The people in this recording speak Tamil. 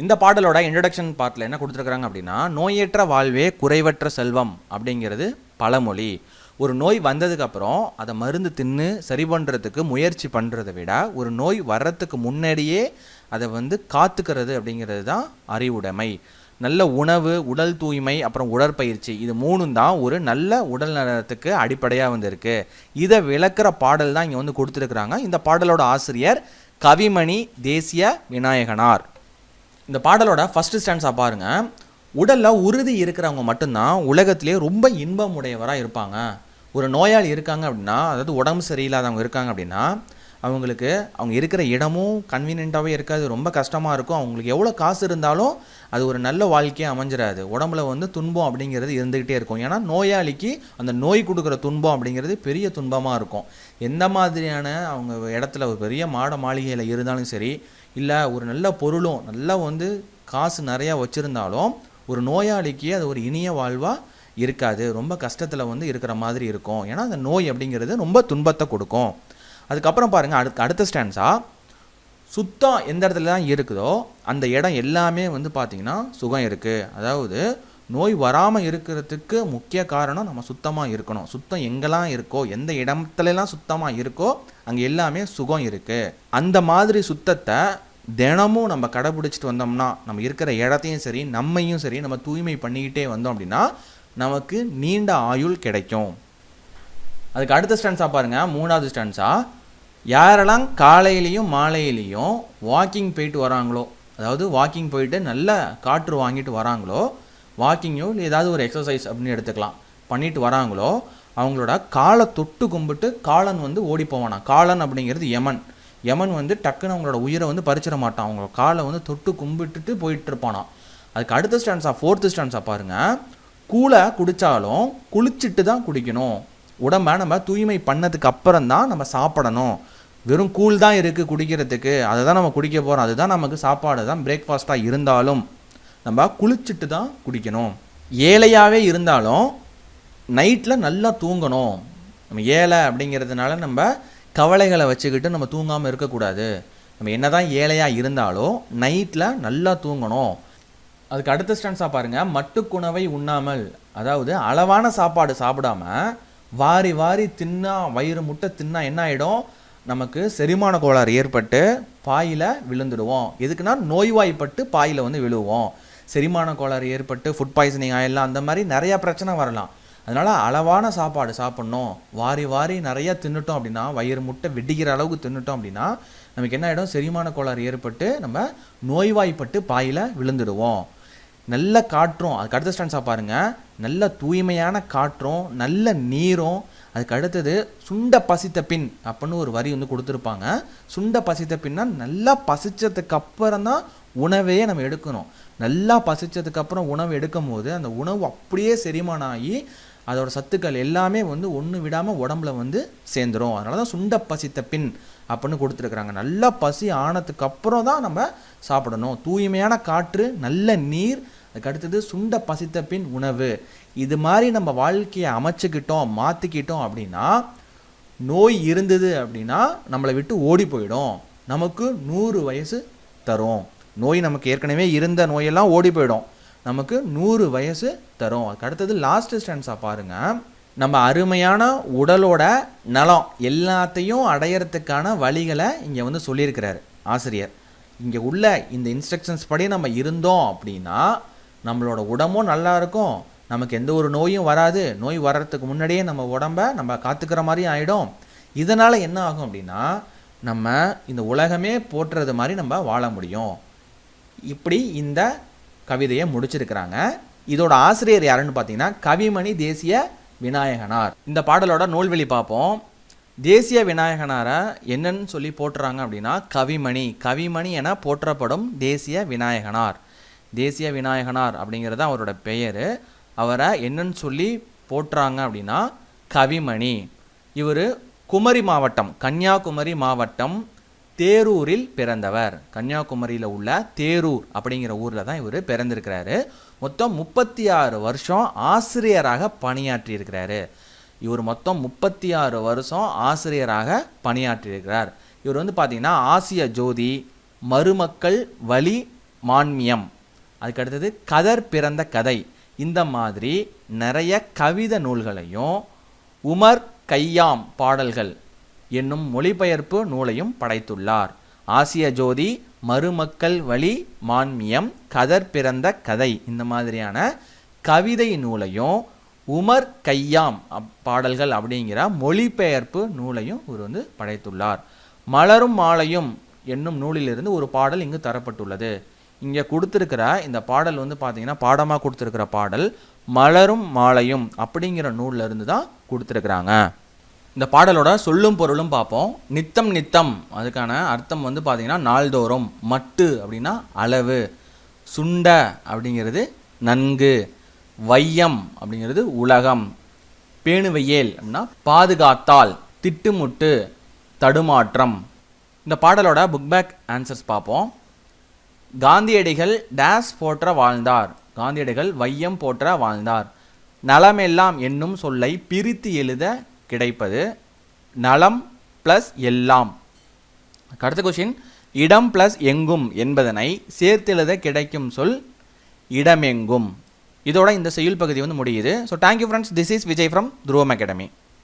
இந்த பாடலோட இன்ட்ரடக்ஷன் பார்ட்டில் என்ன கொடுத்துருக்குறாங்க அப்படின்னா நோயற்ற வாழ்வே குறைவற்ற செல்வம் அப்படிங்கிறது பழமொழி. ஒரு நோய் வந்ததுக்கப்புறம் அதை மருந்து தின்னு சரி பண்ணுறதுக்கு முயற்சி பண்ணுறதை விட ஒரு நோய் வர்றதுக்கு முன்னாடியே அதை வந்து காத்துக்கிறது அப்படிங்கிறது தான் அறிவுடைமை. நல்ல உணவு உடல் தூய்மை அப்புறம் உடற்பயிற்சி இது மூணும் தான் ஒரு நல்ல உடல் நலத்துக்கு அடிப்படையாக வந்திருக்கு. இதை விளக்குற பாடல் தான் இங்கே வந்து கொடுத்துருக்குறாங்க. இந்த பாடலோட ஆசிரியர் கவிமணி தேசிய விநாயகனார். இந்த பாடலோட ஃபஸ்ட்டு ஸ்டாண்ட்ஸாக பாருங்க. உடலில் உறுதி இருக்கிறவங்க மட்டும்தான் உலகத்திலே ரொம்ப இன்பம் உடையவராக இருப்பாங்க. ஒரு நோயாளி இருக்காங்க அப்படின்னா அதாவது உடம்பு சரியில்லாதவங்க இருக்காங்க அப்படின்னா அவங்களுக்கு அவங்க இருக்கிற இடமும் கன்வீனியண்ட்டாகவே இருக்காது ரொம்ப கஷ்டமாக இருக்கும். அவங்களுக்கு எவ்வளோ காசு இருந்தாலும் அது ஒரு நல்ல வாழ்க்கையாக அமைஞ்சிடாது உடம்புல வந்து துன்பம் அப்படிங்கிறது இருந்துக்கிட்டே இருக்கும். ஏன்னா நோயாளிக்கு அந்த நோய் கொடுக்குற துன்பம் அப்படிங்கிறது பெரிய துன்பமாக இருக்கும். எந்த மாதிரியான அவங்க இடத்துல ஒரு பெரிய மாட மாளிகையில் இருந்தாலும் சரி இல்லை ஒரு நல்ல பொருளும் நல்லா வந்து காசு நிறையா வச்சுருந்தாலும் ஒரு நோயாளிக்கு அது ஒரு இனிய வாழ்வாக இருக்காது. ரொம்ப கஷ்டத்தில் வந்து இருக்கிற மாதிரி இருக்கும். ஏன்னா அந்த நோய் அப்படிங்கிறது ரொம்ப துன்பத்தை கொடுக்கும். அதுக்கப்புறம் பாருங்கள் அடுத்த அடுத்த ஸ்டாண்ட்ஸாக சுத்தம் எந்த இடத்துல தான் இருக்குதோ அந்த இடம் எல்லாமே வந்து பார்த்திங்கன்னா சுகம் இருக்குது அதாவது நோய் வராமல் இருக்கிறதுக்கு முக்கிய காரணம் நம்ம சுத்தமாக இருக்கணும். சுத்தம் எங்கெல்லாம் இருக்கோ எந்த இடத்துலலாம் சுத்தமாக இருக்கோ அங்கே எல்லாமே சுகம் இருக்குது அந்த மாதிரி சுத்தத்தை தினமும் நம்ம கடைபிடிச்சிட்டு வந்தோம்னா நம்ம இருக்கிற இடத்தையும் சரி நம்மையும் சரி நம்ம தூய்மை பண்ணிக்கிட்டே வந்தோம் அப்படின்னா நமக்கு நீண்ட ஆயுள் கிடைக்கும். அதுக்கு அடுத்த ஸ்டாண்ட்ஸாக பாருங்கள் மூணாவது ஸ்டாண்ட்ஸாக யாரெல்லாம் காலையிலையும் மாலையிலையும் வாக்கிங் போயிட்டு வராங்களோ அதாவது வாக்கிங் போயிட்டு நல்ல காற்று வாங்கிட்டு வராங்களோ வாக்கிங்கோ இல்லை ஏதாவது ஒரு எக்ஸசைஸ் அப்படின்னு எடுத்துக்கலாம். பண்ணிட்டு வராங்களோ அவங்களோட காலை தொட்டு கும்பிட்டு காலன் வந்து ஓடி போவானா? காலன் அப்படிங்கிறது யமன். யமன் வந்து டக்குன்னு அவங்களோட உயிரை வந்து பறிச்சிட மாட்டான். அவங்க காலை வந்து தொட்டு கும்பிட்டுட்டு போயிட்டு இருப்பானாம் அதுக்கு அடுத்த ஸ்டாண்ட்ஸாக ஃபோர்த்து ஸ்டாண்ட்ஸாக பாருங்கள் கூலை குடித்தாலும் குளிச்சுட்டு தான் குடிக்கணும். உடம்ப நம்ம தூய்மை பண்ணதுக்கு அப்புறம் தான் நம்ம சாப்பிடணும். வெறும் கூழ் தான் இருக்குது குடிக்கிறதுக்கு. அதை தான் நம்ம குடிக்க போகிறோம் அதுதான் நமக்கு சாப்பாடு தான் பிரேக்ஃபாஸ்ட்டாக இருந்தாலும். நம்ம குளிச்சுட்டு தான் குடிக்கணும். ஏழையாகவே இருந்தாலும் நைட்டில் நல்லா தூங்கணும். நம்ம ஏழை அப்படிங்கிறதுனால நம்ம கவலைகளை வச்சுக்கிட்டு நம்ம தூங்காமல் இருக்கக்கூடாது. நம்ம என்ன தான் ஏழையாக இருந்தாலும் நைட்டில் நல்லா தூங்கணும். அதுக்கு அடுத்த ஸ்டான்ஸாக பாருங்கள் மட்டுக்குணவை உண்ணாமல். அதாவது அளவான சாப்பாடு சாப்பிடாம வாரி வாரி தின்னா வயிறு முட்டை தின்னா என்ன ஆகிடும் நமக்கு செரிமான கோளாறு ஏற்பட்டு பாயில் விழுந்துடுவோம். எதுக்குன்னா நோய்வாய்ப்பட்டு பாயில் வந்து விழுவோம். செரிமான கோளாறு ஏற்பட்டு ஃபுட் பாய்சனிங் ஆயிடலாம். அந்த மாதிரி நிறையா பிரச்சனை வரலாம். அதனால் அளவான சாப்பாடு சாப்பிட்ணும். வாரி வாரி நிறையா தின்னுட்டோம் அப்படின்னா வயிறு முட்டை வெடிக்கிற அளவுக்கு தின்னுட்டோம் அப்படின்னா நமக்கு என்ன ஆகிடும் செரிமான கோளாறு ஏற்பட்டு நம்ம நோய்வாய்ப்பட்டு பாயில் விழுந்துடுவோம். நல்ல காற்றும் அதுக்கு அடுத்த ஸ்டான்ஸாக பாருங்கள் நல்ல தூய்மையான காற்றும் நல்ல நீரும் அதுக்கு அடுத்தது சுண்ட பசித்த பின் அப்படின்னு ஒரு வரி வந்து கொடுத்துருப்பாங்க. சுண்ட பசித்த பின்னா நல்லா பசித்ததுக்கு அப்புறம் தான் உணவே நம்ம எடுக்கணும். நல்லா பசித்ததுக்கப்புறம் உணவு எடுக்கும் போது அந்த உணவு அப்படியே செரிமானம் ஆகி அதோட சத்துக்கள் எல்லாமே வந்து ஒன்று விடாமல் உடம்புல வந்து சேர்ந்துரும். அதனால தான் சுண்ட பசித்த பின் அப்படின்னு கொடுத்துருக்குறாங்க. நல்லா பசி ஆனதுக்கு அப்புறம் தான் நம்ம சாப்பிடணும். தூய்மையான காற்று நல்ல நீர் அதுக்கு அடுத்தது சுண்ட பசித்த பின் உணவு. இது மாதிரி நம்ம வாழ்க்கையை அமைச்சுக்கிட்டோம் மாற்றிக்கிட்டோம் அப்படின்னா நோய் இருந்தது அப்படின்னா நம்மளை விட்டு ஓடி போயிடும். நமக்கு நூறு வயசு தரும். நோய் நமக்கு ஏற்கனவே இருந்த நோயெல்லாம் ஓடி போயிடும். நமக்கு நூறு வயசு தரும். அதுக்கு அடுத்தது லாஸ்ட் ஸ்டான்ஸாக பாருங்க. நம்ம அருமையான உடலோட நலம் எல்லாத்தையும் அடையறதுக்கான வழிகளை இங்கே வந்து சொல்லியிருக்கிறார் ஆசிரியர். இங்கே உள்ள இந்த இன்ஸ்ட்ரக்ஷன்ஸ் படி நம்ம இருந்தோம் அப்படின்னா நம்மளோட உடம்பும் நல்லா இருக்கும். நமக்கு எந்த ஒரு நோயும் வராது. நோய் வர்றதுக்கு முன்னாடியே நம்ம உடம்ப நம்ம காத்துக்கிற மாதிரி ஆகிடும் இதனால் என்ன ஆகும் அப்படின்னா நம்ம இந்த உலகமே போற்றுறது மாதிரி நம்ம வாழ முடியும். இப்படி இந்த கவிதையை முடிச்சிருக்கிறாங்க. இதோட ஆசிரியர் யாருன்னு பார்த்தீங்கன்னா கவிமணி தேசிய விநாயகனார். இந்த பாடலோட நூல்வெளி பார்ப்போம் தேசிய விநாயகனாரை என்னன்னு சொல்லி போட்டுறாங்க அப்படின்னா கவிமணி. கவிமணி என போற்றப்படும் தேசிய விநாயகனார். தேசிய விநாயகனார் அப்படிங்கிறது அவரோட பெயர். அவரை என்னன்னு சொல்லி போட்டுறாங்க அப்படின்னா கவிமணி. இவர் குமரி மாவட்டம் கன்னியாகுமரி மாவட்டம் தேரூரில் பிறந்தவர். கன்னியாகுமரியில் உள்ள தேரூர் அப்படிங்கிற ஊரில் தான் இவர் பிறந்திருக்கிறாரு. மொத்தம் முப்பத்தி ஆறு வருஷம் ஆசிரியராக பணியாற்றியிருக்கிறாரு. இவர் மொத்தம் முப்பத்தி ஆறு வருஷம் ஆசிரியராக பணியாற்றியிருக்கிறார். இவர் வந்து பார்த்தீங்கன்னா ஆசிய ஜோதி மருமக்கள் வழி மான்மியம். அதுக்கு அடுத்தது கதர் பிறந்த கதை. இந்த மாதிரி நிறைய கவிதை நூல்களையும் உமர் கையாம் பாடல்கள் என்னும் மொழிபெயர்ப்பு நூலையும் படைத்துள்ளார். ஆசிய ஜோதி மருமக்கள் வழி மான்மியம் கதர் பிறந்த கதை இந்த மாதிரியான கவிதை நூலையும் உமர் கையாம் அப்- பாடல்கள் அப்படிங்கிற மொழிபெயர்ப்பு நூலையும் இவர் வந்து படைத்துள்ளார். மலரும் மாலையும் என்னும் நூலிலிருந்து ஒரு பாடல் இங்கு தரப்பட்டுள்ளது. இங்கே கொடுத்துருக்கிற இந்த பாடல் வந்து பார்த்தீங்கன்னா பாடமாக கொடுத்துருக்கிற பாடல் மலரும் மாலையும் அப்படிங்கிற நூலில் இருந்து தான் கொடுத்துருக்குறாங்க. இந்த பாடலோட சொல்லும் பொருளும் பார்ப்போம். நித்தம் நித்தம். அதுக்கான அர்த்தம் வந்து பார்த்தீங்கன்னா நாள்தோறும். மட்டு அப்படின்னா அளவு. சுண்ட அப்படிங்கிறது நன்கு. வையம் அப்படிங்கிறது உலகம். பேணுவையேல் அப்படின்னா பாதுகாத்தால் திட்டுமுட்டு தடுமாற்றம். இந்த பாடலோட புக் பேக் ஆன்சர்ஸ் பார்ப்போம். காந்தியடிகள் டேஸ் போற்ற வாழ்ந்தார். காந்தியடிகள் வையம் போற்ற வாழ்ந்தார். நலமெல்லாம் என்னும் சொல்லை பிரித்து எழுத கிடைப்பது நலம் ப்ளஸ் எல்லாம். அடுத்த கொஷின் இடம் ப்ளஸ் எங்கும் என்பதனை சேர்த்தெழுத கிடைக்கும் சொல் இடமெங்கும். இதோட இந்த செயல் பகுதி வந்து முடியுது. So thank you friends this is Vijay from Dhruvam academy